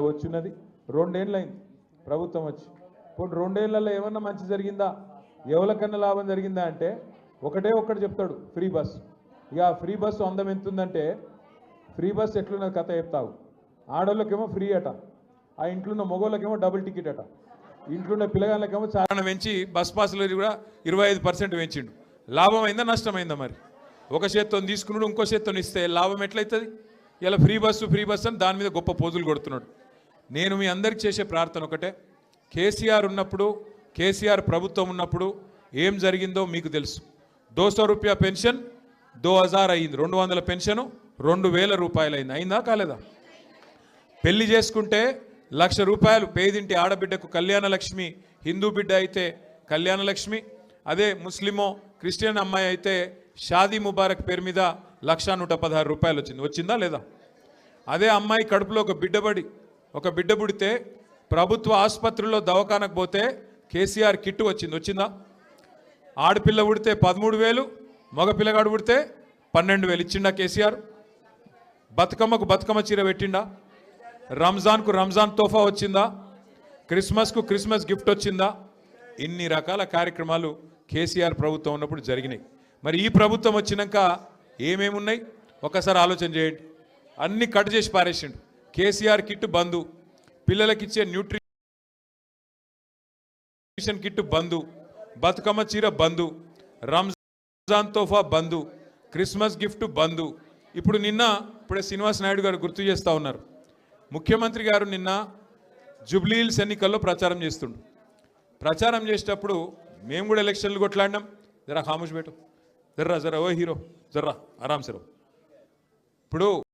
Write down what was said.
ఇవాళ వచ్చినది? రెండేళ్ళైంది ప్రభుత్వం వచ్చి. ఇప్పుడు రెండేళ్ళలో ఏమన్నా మంచి జరిగిందా? ఎవరికన్నా లాభం జరిగిందా అంటే ఒకటే ఒక్కటి చెప్తాడు ఫ్రీ బస్. ఇక ఫ్రీ బస్సు అందం ఎంత ఉందంటే ఫ్రీ బస్ ఎట్లున్నది కథ చెప్తావు. ఆడోళ్ళకేమో ఫ్రీ అట. ఆ ఇంట్లో ఉన్న మగోళ్ళకేమో డబుల్ టికెట్ అట. ఇంట్లో ఉన్న పిల్లగాళ్ళకేమో చాలా పెంచి బస్ పాసులు కూడా ఇరవై ఐదు పర్సెంట్ పెంచిండు. లాభం అయిందా నష్టమైందా మరి? ఒక చేత్తో తీసుకున్నాడు ఇంకో చేత్తో ఇస్తే లాభం ఎట్లయితుంది? ఇలా ఫ్రీ బస్సు ఫ్రీ బస్ అని దాని మీద గొప్ప పోజులు కొడుతున్నాడు. నేను మీ అందరికి చేసే ప్రార్థన ఒకటే. కేసీఆర్ ఉన్నప్పుడు కేసీఆర్ ప్రభుత్వం ఉన్నప్పుడు ఏం జరిగిందో మీకు తెలుసు. దోసో రూపాయ పెన్షన్ దో హజార్ అయింది. రెండు వందల పెన్షన్ రెండు వేల రూపాయలు అయింది అయిందా కాలేదా? పెళ్ళి చేసుకుంటే లక్ష రూపాయలు పేదింటి ఆడబిడ్డకు కళ్యాణ లక్ష్మి హిందూ బిడ్డ అయితే కళ్యాణ లక్ష్మి అదే ముస్లిమో క్రిస్టియన్ అమ్మాయి అయితే షాదీ ముబారక్ పేరు మీద లక్ష నూట పదహారు రూపాయలు వచ్చింది. వచ్చిందా లేదా? అదే అమ్మాయి కడుపులో ఒక బిడ్డబడి ఒక బిడ్డ పుడితే ప్రభుత్వ ఆసుపత్రిలో దవాఖానకు పోతే కేసీఆర్ కిట్టు వచ్చింది. వచ్చిందా? ఆడపిల్ల పుడితే పదమూడు వేలు మగ పిల్లగాడు పుడితే పన్నెండు వేలు ఇచ్చిండా కేసీఆర్? బతుకమ్మకు బతుకమ్మ చీర పెట్టిండా? రంజాన్కు రంజాన్ తోఫా వచ్చిందా? క్రిస్మస్కు క్రిస్మస్ గిఫ్ట్ వచ్చిందా? ఇన్ని రకాల కార్యక్రమాలు కేసీఆర్ ప్రభుత్వం ఉన్నప్పుడు జరిగినాయి. మరి ఈ ప్రభుత్వం వచ్చినాక ఏమేమి ఉన్నాయి ఒకసారి ఆలోచన చేయండి. అన్నీ కట్ చేసి పారేసిండు. కేసీఆర్ కిట్ బంధు పిల్లలకి ఇచ్చే న్యూట్రిషన్ కిట్ బంధు బతుకమ్మ చీర బంధు రంజాన్ తోఫా బంధు క్రిస్మస్ గిఫ్ట్ బంధు ఇప్పుడు నిన్న ఇప్పుడే శ్రీనివాస్ నాయుడు గారు గుర్తు చేస్తూ ఉన్నారు. ముఖ్యమంత్రి గారు నిన్న జుబ్లీహిల్స్ ఎన్నికల్లో ప్రచారం చేస్తుండు. ప్రచారం చేసేటప్పుడు మేము కూడా ఎలక్షన్లు కొట్లాడినాం. జరా ఖాముష్ పెట్టు జర్రా జరా ఓ హీరో జర్రా ఆరామ్ సరో ఇప్పుడు